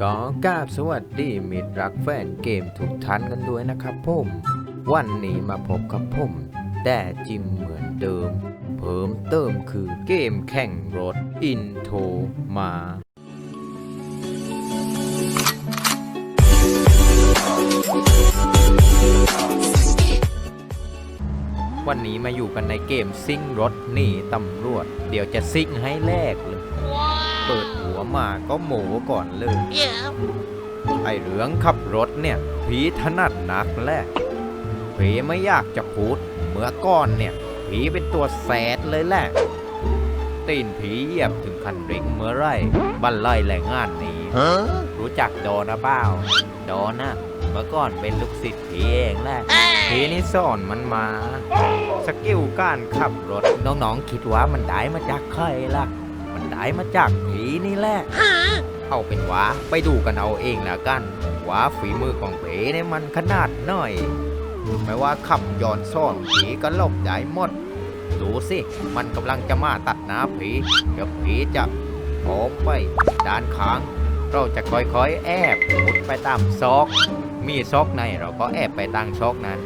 ก็กราบสวัสดีมิตรรักแฟนเกมทุกท่านกันด้วยนะครับผมวันนี้มาพบกับผมแต่จิมเหมือนเดิม เพิ่มเติมคือเกมแข่งรถอินโทรมาวันนี้มาอยู่กันในเกมซิ่งรถหนีตำรวจ เดี๋ยวจะซิ่งให้แลกเลย เปิดหัวมาก็โหมก่อนเลย ไอเหลืองขับรถเนี่ย ผีถนัดนักแหละผีไม่อยากจะพูด เมื่อก่อนเนี่ย ผีเป็นตัวแสดเลยแหละ ตีนผีเหยียบถึงคันเร่งเมื่อไรบันไล่แหล่งานนี้ รู้จักโดนนะเปล่าโดนนะ เมื่อก่อนเป็นลูกศิษย์ผีเองแหละผีนี่สอนมันมา สกิลการขับรถ น้องๆคิดว่ามันได้มาจากใครล่ะ มันได้มาจากผีนี่แหละเอาเป็นว่าไปดูกันเอาเองแล้วกันว่าฝีมือของผีเนี่ยมันขนาดหน่อย ไม่ว่าขับย้อนซ่อนผีก็หลบได้หมด ดูสิมันกำลังจะมาตัดหน้าผีเดี๋ยวผีจะโผมไปด้านข้าง เราจะค่อยๆ แอบมุดไปตามซอก มีซอกในเราก็แอบไปตามซอกนั้น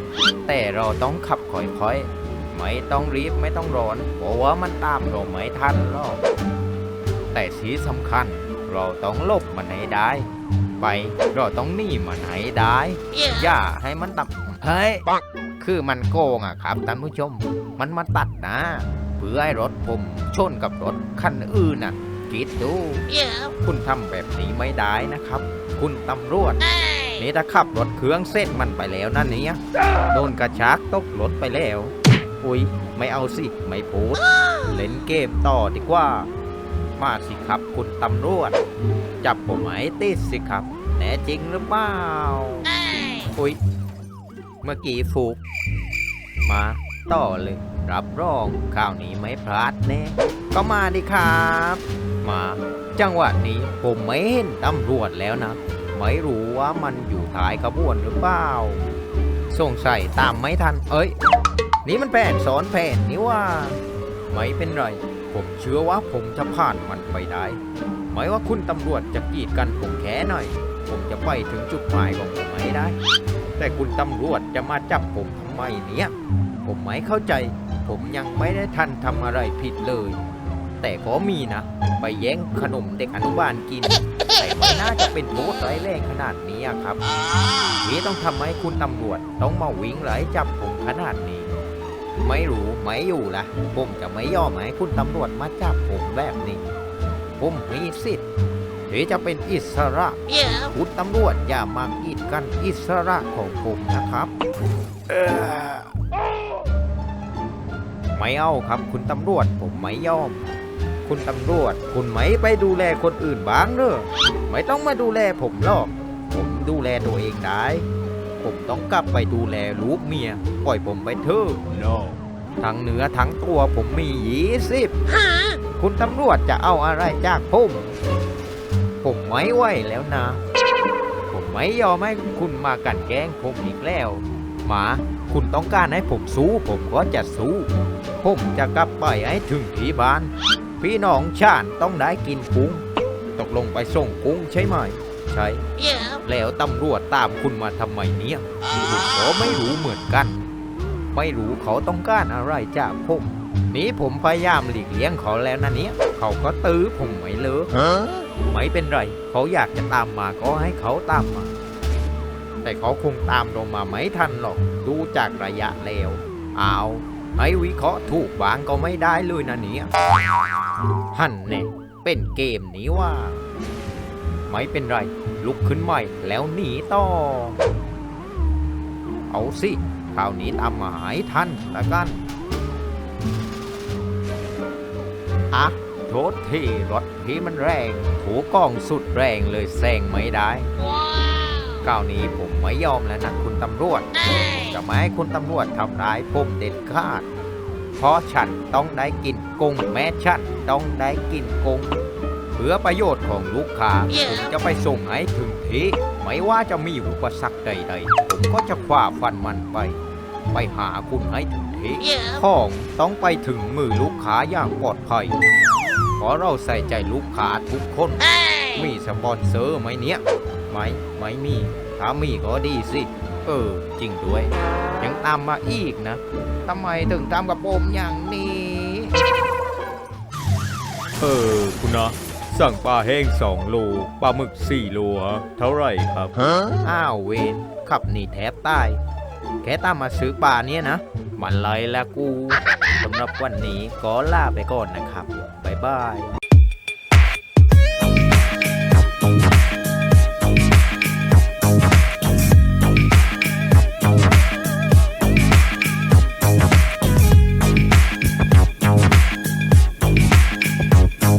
แต่เราต้องขับค่อยๆ ไม่ต้องรีบไม่ต้องร้อนเพราะว่ามันตามเราไม่ทันหรอกแต่สีสำคัญ เราต้องหลบมันให้ได้ ไปเราต้องหนีมันให้ได้อย่าให้มันตับเฮ้ยคือมันโกงอะครับท่านผู้ชม มันมาตัดนะเพื่อให้รถผมชนกับรถคันอื่นน่ะคิดดูคุณทำแบบนี้ไม่ได้นะครับ คุณตำรวจนี่ถ้าขับรถเครื่องเส้นมันไปแล้วนั่นเนี่ยโดนกระชากตกรถไปแล้ว อุ้ยไม่เอาสิ ไม่พูด เล่นเกมต่อดีกว่า มาสิครับคุณตำรวจ จับผมให้ติดสิครับ แน่จริงหรือเปล่า อุ้ยเมื่อกี้ฟูก มาต่อเลย รับรองข่าวนี้ไม่พลาดแน่ ก็มาดิครับ มา จังหวะนี้ผมไม่เห็นตำรวจแล้วนะ ไม่รู้ว่ามันอยู่ท้ายขบวนหรือเปล่าสงสัยตามไม่ทัน เอ้ย นี่มันแผนซ้อนแผนนี่ว่า ไม่เป็นไร ผมเชื่อว่าผมจะผ่านมันไปได้ ไม่ว่าคุณตำรวจจะกีดกันผมแค่หน่อย ผมจะไปถึงจุดหมายของผมให้ได้ แต่คุณตำรวจจะมาจับผมทำไมเนี่ย ผมไม่เข้าใจ ผมยังไม่ได้ทันทำอะไรผิดเลย แต่ก็มีนะ ไปแย่งขนมเด็กอนุบาลกิน แต่ไม่น่าจะเป็นโทษร้ายแรงขนาดนี้ครับนี่ต้องทำให้คุณตำรวจต้องมาวิ่งไล่จับผมขนาดนี้ ไม่รู้ไม่อยู่ละผมจะไม่ยอมให้คุณตำรวจมาจับผมแบบนี้ ผมมีสิทธิ์ที่จะเป็นอิสระ คุณตำรวจอย่ามากีดกันอิสระของผมนะครับเอ่อไม่เอาครับคุณตำรวจผมไม่ยอม คุณตำรวจคุณไม่ไปดูแลคนอื่นบ้างเนอะไม่ต้องมาดูแลผมหรอก ผมดูแลตัวเองได้ ผมต้องกลับไปดูแลลูกเมีย ปล่อยผมไปเถอะ no ทั้งเนื้อทั้งตัวผมมียี่สิบคุณตำรวจจะเอาอะไรจากผม ผมไม่ไหวแล้วนะ ผมไม่ยอมให้คุณมากลันแกล้งผมอีกแล้ว หมา คุณต้องการให้ผมสู้ ผมก็จะสู้ ผมจะกลับไปให้ถึงที่บ้าน พี่น้องชาติต้องได้กินกุ้ง ตกลงไปส่งกุ้งใช่ไหม ใช่แล้วตำรวจตามคุณมาทำไมเนี่ยผมก็ไม่รู้เหมือนกัน ไม่รู้เขาต้องการอะไรจากผมนี่ผมพยายามหลีกเลี่ยงเขาแล้วนะเนี่ยเขาก็ตื้อผมไม่เลิกไม่เป็นไร เขาอยากจะตามมาก็ให้เขาตามมา แต่เขาคงตามเรามาไม่ทันหรอกดูจากระยะแล้วเอาให้วิเคราะห์ถูกบางก็ไม่ได้เลยนะเนี่ย หันเนี่ยเป็นเกมนี้ว่า ไม่เป็นไร ลุกขึ้นใหม่แล้วหนีต่อ เอาสิคราวนี้ตามหมายทันละกันอะโทษทีรถที่มันแรง ถูกล้องสุดแรงเลยแซงไม่ได้คราวนี้ผมไม่ยอมแล้วนะคุณตำรวจ จะไม่ให้คุณตำรวจทำร้ายผมเด็ดขาด เพราะฉันต้องได้กินกุ้งแม้ฉันต้องได้กินกุ้ง เพื่อประโยชน์ของลูกค้าผมจะไปส่งให้ถึงที่ไม่ว่าจะมีอุปสรรคใดๆ ผมก็จะฝ่าฟันมันไป ไปหาคุณให้ถึงที่ของต้องไปถึงมือลูกค้าอย่างปลอดภัยเพราะเราใส่ใจลูกค้าทุกคน Hey! มีสปอนเซอร์ไหมเนี่ยไม่ไม่มี ถ้ามีก็ดีสิ เออ จริงด้วย ยังตามมาอีกนะทำไมถึงทำกับผมอย่างนี้ เออ คุณนะ สั่งปลาแห้ง2โลปลาหมึก4โลฮะเท่าไหร่ครับอ้าวเวนขับหนีแทบตายแค่ตามมาซื้อปลาเนี่ยนะ มันไรละกูสำหรับวันนี้ก็ลาไปก่อนนะครับ บ๊ายบาย